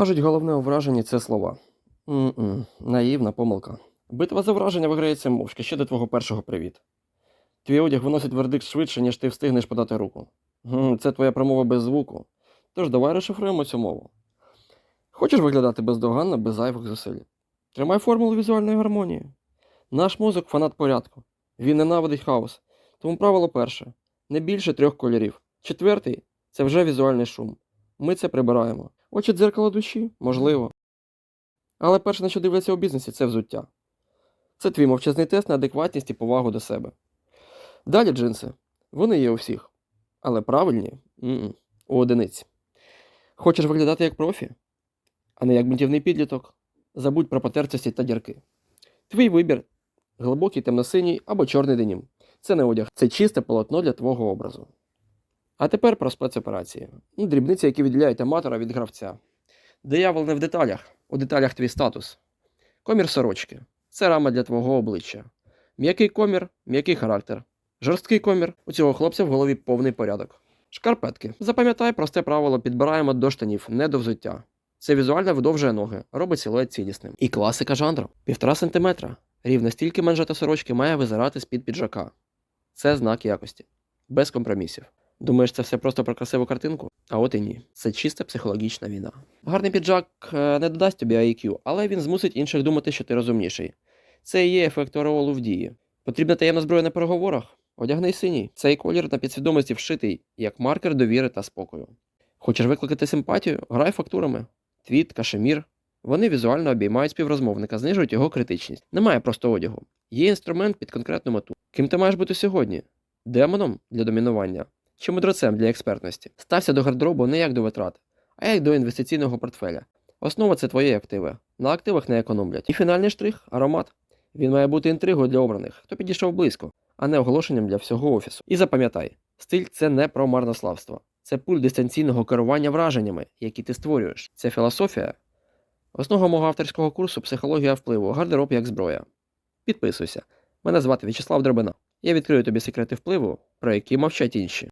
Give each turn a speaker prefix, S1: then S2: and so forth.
S1: Кажуть, головне у враженні це слова. М-м, наївна помилка. Битва за враження виграється мовчки ще до твого першого привіт. Твій одяг виносить вердикт швидше, ніж ти встигнеш подати руку. Це твоя промова без звуку. Тож давай розшифруємо цю мову. Хочеш виглядати бездоганно, без зайвих зусиль? Тримай формулу візуальної гармонії. Наш мозок фанат порядку. Він ненавидить хаос. Тому правило перше не більше трьох кольорів. Четвертий це вже візуальний шум. Ми це прибираємо. Очі дзеркало душі? Можливо. Але перше, на що дивляться у бізнесі, це взуття. Це твій мовчазний тест на адекватність і повагу до себе. Далі джинси. Вони є у всіх. Але правильні М-м. у одиниць. Хочеш виглядати як профі, а не як бунтівний підліток. Забудь про потертості та дірки. Твій вибір глибокий темно-синій або чорний денім. Це не одяг, це чисте полотно для твого образу. А тепер про спецоперації. Ну, дрібниці, які відділяють аматора від гравця. Диявол не в деталях, у деталях твій статус. Комір сорочки це рама для твого обличчя. М'який комір м'який характер. Жорсткий комір у цього хлопця в голові повний порядок. Шкарпетки. Запам'ятай просте правило, підбираємо до штанів, не до взуття. Це візуально видовжує ноги, робить силует цілісним. І класика жанру. Півтора сантиметра. Рівно стільки манжета сорочки має визирати з-під піджака. Це знак якості. Без компромісів. Думаєш, це все просто про красиву картинку? А от і ні. Це чиста психологічна війна. Гарний піджак е, не додасть тобі IQ, але він змусить інших думати, що ти розумніший. Це і є ефект ореолу в дії. Потрібна таємна зброя на переговорах? Одягни синій. Цей колір на підсвідомості вшитий, як маркер довіри та спокою. Хочеш викликати симпатію? Грай фактурами. Твіт, кашемір. Вони візуально обіймають співрозмовника, знижують його критичність. Немає просто одягу. Є інструмент під конкретну мету. Ким ти маєш бути сьогодні? Демоном для домінування чи мудрецем для експертності? Стався до гардеробу не як до витрат, а як до інвестиційного портфеля. Основа це твої активи. На активах не економлять. І фінальний штрих аромат. Він має бути інтригою для обраних, хто підійшов близько, а не оголошенням для всього офісу. І запам'ятай, стиль це не про марнославство. Це пульт дистанційного керування враженнями, які ти створюєш. Це філософія. Основа мого авторського курсу психологія впливу, гардероб як зброя. Підписуйся. Мене звати В'ячеслав Дробина. Я відкрию тобі секрети впливу, про які мовчать інші.